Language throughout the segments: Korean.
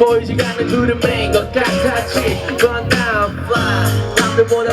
보이지 않는 메인 것 같았지. Run down fly. 남들보다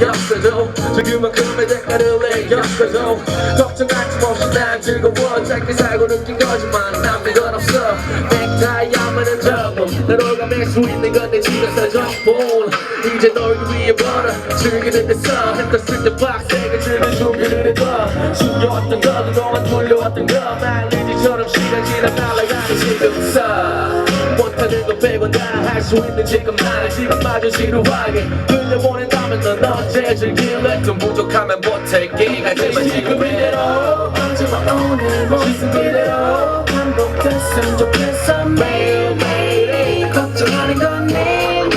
엮어줘 조금만큼의 대가를 내 엮어줘 걱정하지 없이 난 즐거워. 짧게 살고 느낀 거지만 남들 건 없어. 넥타이 하면은 적응 날 올가맬 수 있는 건내 집에서 정본 이제 널 위해 벌어 즐기는 데서 했었을 때 빡세게 즐길 준비를 해둬. 숨겨왔던 거 그동안 돌려왔던 거 말리지처럼 시간 지나 날아가는 지금서 못하는 거 빼고 다 할 수 있는 지금 나를 지금마저 지루하게 흘려보낸다면 넌 언제 즐길래? 좀 부족하면 보탤게 하지만 지금 이대로 언제와 오늘 모습 이대로 반복됐으면 좋겠어. 매일매일이 걱정하는 건 내일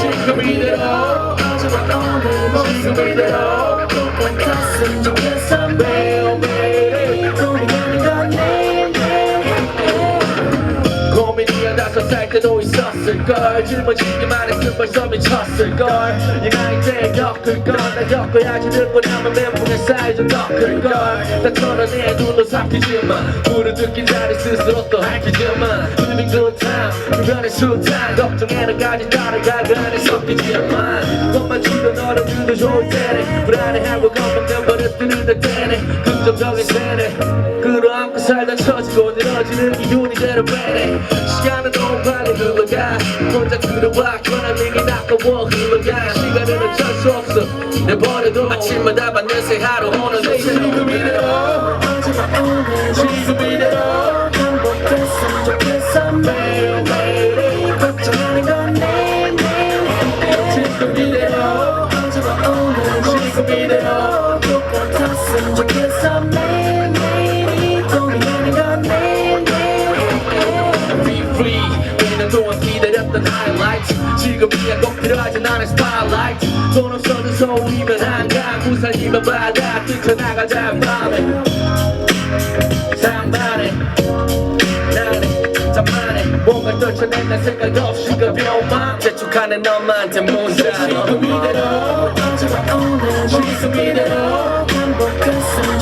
지금 이대로 언제와 오늘 모습 이대로. 똑같았으면 좋겠어 다섯 살 때도 있었을걸. 짊어지기만 했으면 벌써 미쳤을걸. 이 나이 때 겪을걸. 나 겪어야지 늙고 나면 멘붕에 쌓이던 더 클걸. 나 털어내 눈도 삼키지만 듣기 전에 스스로 또 밝히지만 Living good time 주변의 숱한 걱정에는 까지 따라가 그 안에 섞이지만 것만 주던 어른들도 좋을 버릇 뜨는 때네 긍정적인 세네. 끌어안고 살다 처지고 늘어지는 기운이 되려 빼네. 시간은 너무 빨리 흘러가. 혼자 들어와 권한님이 낚아워 흘러가. 시간은 어쩔 수 없어. 내버려도 아침마다 받는 새 하루 오늘도 지금 이대로 언제와 오늘 지금 렸던 highlights 지금이야 꼭 필요하진 않은 spotlight 돈 없어도 서울이면 한강 부산이면 바다 뛰쳐나가자 밤에 상반에 나는 잠만에 뭔가 떨쳐낸다 생각 없이 가벼운 마음 재촉하는 너만한테 문자 지금 이대로 언제와 오늘 지금 이대로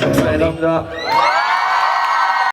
감사합니다